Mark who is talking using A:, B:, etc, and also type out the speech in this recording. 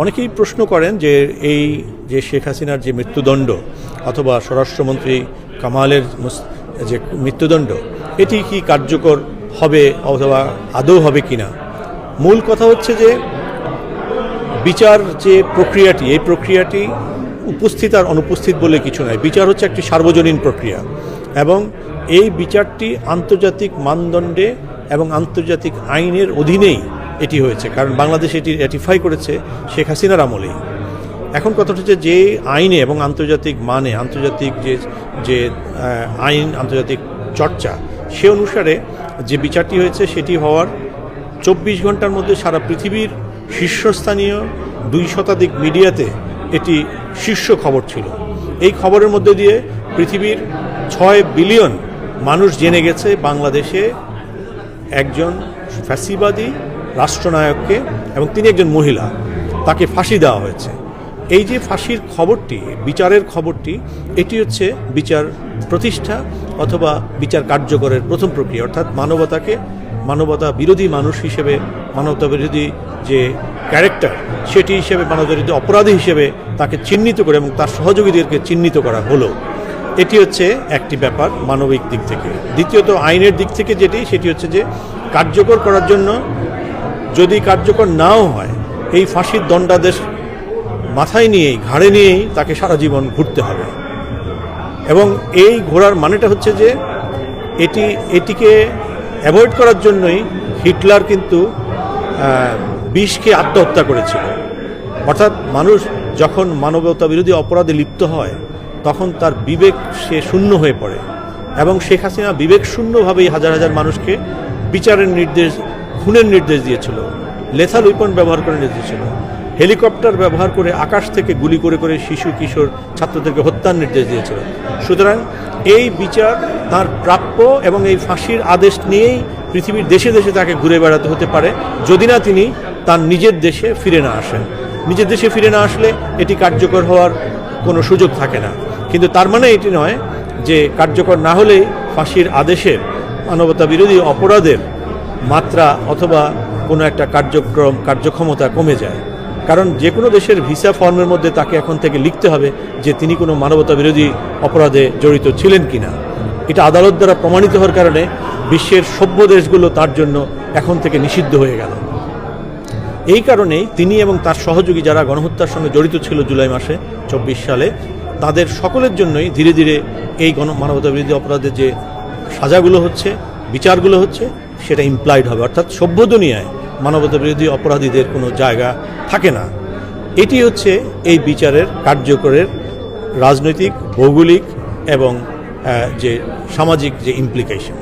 A: অনেকেই প্রশ্ন করেন যে এই যে শেখ হাসিনার যে মৃত্যুদণ্ড অথবা স্বরাষ্ট্রমন্ত্রী কামালের যে মৃত্যুদণ্ড, এটি কি কার্যকর হবে অথবা আদৌ হবে কিনা? মূল কথা হচ্ছে যে বিচার যে প্রক্রিয়াটি, এই প্রক্রিয়াটি উপস্থিত আর অনুপস্থিত বলে কিছু নয় বিচার হচ্ছে একটি সার্বজনীন প্রক্রিয়া এবং এই বিচারটি আন্তর্জাতিক মানদণ্ডে এবং আন্তর্জাতিক আইনের অধীনেই এটি হয়েছে। কারণ বাংলাদেশ এটি র্যাটিফাই করেছে শেখ হাসিনার আমলেই। এখন কথা হচ্ছে যে আইনে এবং আন্তর্জাতিক মানে আন্তর্জাতিক যে যে আইন, আন্তর্জাতিক চর্চা, সে অনুসারে যে বিচারটি হয়েছে সেটি হওয়ার চব্বিশ ঘণ্টার মধ্যে সারা পৃথিবীর শীর্ষস্থানীয় দুই শতাধিক মিডিয়াতে এটি শীর্ষ খবর ছিল। এই খবরের মধ্যে দিয়ে পৃথিবীর ছয় বিলিয়ন মানুষ জেনে গেছে বাংলাদেশে একজন ফ্যাসিবাদী রাষ্ট্রনায়ককে এবং তিনি একজন মহিলা, তাকে ফাঁসি দেওয়া হয়েছে। এই যে ফাঁসির খবরটি, বিচারের খবরটি, এটি হচ্ছে বিচার প্রতিষ্ঠা অথবা বিচার কার্যকরের প্রথম প্রক্রিয়া। অর্থাৎ মানবতাকে, মানবতা বিরোধী মানুষ হিসেবে, মানবতা বিরোধী যে ক্যারেক্টার সেটি হিসেবে, মানবতা বিরোধী অপরাধী হিসেবে তাকে চিহ্নিত করে এবং তার সহযোগীদেরকে চিহ্নিত করা হলো। এটি হচ্ছে একটি ব্যাপার মানবিক দিক থেকে। দ্বিতীয়ত, আইনের দিক থেকে যেটি, সেটি হচ্ছে যে কার্যকর করার জন্য যদি কার্যকর নাও হয়, এই ফাঁসির দণ্ডাদেশ মাথায় নিয়েই, ঘাড়ে নিয়েই তাকে সারা জীবন ঘুরতে হবে। এবং এই ঘোরার মানেটা হচ্ছে যে, এটি, এটিকে অ্যাভয়েড করার জন্যই হিটলার কিন্তু বিষকে আত্মহত্যা করেছিল। অর্থাৎ মানুষ যখন মানবতা বিরোধী অপরাধে লিপ্ত হয়, তখন তার বিবেক সে শূন্য হয়ে পড়ে। এবং শেখ হাসিনা বিবেক শূন্যভাবেই হাজার হাজার মানুষকে বিচারের নির্দেশ খুনের নির্দেশ দিয়েছিল লেথাল উইপন ব্যবহার করে নির্দেশ ছিল হেলিকপ্টার ব্যবহার করে আকাশ থেকে গুলি করে করে শিশু, কিশোর, ছাত্রদেরকে হত্যার নির্দেশ দিয়েছিল। সুতরাং এই বিচার তার প্রাপ্য এবং এই ফাঁসির আদেশ নিয়েই পৃথিবীর দেশে দেশে তাকে ঘুরে বেড়াতে হতে পারে। যদি না তিনি, তার নিজের দেশে ফিরে না আসেন। নিজের দেশে ফিরে না আসলে এটি কার্যকর হওয়ার কোনো সুযোগ থাকে না। কিন্তু তার মানে এটি নয় যে কার্যকর না হলেই ফাঁসির আদেশের মানবতা বিরোধী অপরাধের মাত্রা অথবা কোনো একটা কার্যক্রম, কার্যক্ষমতা কমে যায়। কারণ যে কোনো দেশের ভিসা ফর্মের মধ্যে তাকে এখন থেকে লিখতে হবে যে তিনি কোনো মানবতা বিরোধী অপরাধে জড়িত ছিলেন কিনা। এটা আদালত দ্বারা প্রমাণিত হওয়ার কারণে বিশ্বের সভ্য দেশগুলো তার জন্য এখন থেকে নিষিদ্ধ হয়ে গেল। এই কারণেই তিনি এবং তার সহযোগী যারা গণহত্যার সঙ্গে জড়িত ছিল জুলাই মাসে, চব্বিশ সালে, তাদের সকলের জন্যই ধীরে ধীরে এই গণ, মানবতা বিরোধী অপরাধের যে সাজাগুলো হচ্ছে, বিচারগুলো হচ্ছে সেটা ইমপ্লয়েড হবে। অর্থাৎ সভ্য দুনিয়ায় মানবতা বিরোধী অপরাধীদের কোনো জায়গা থাকে না। এটি হচ্ছে এই বিচারের কার্যকরের রাজনৈতিক, ভৌগোলিক এবং যে সামাজিক যে ইমপ্লিকেশন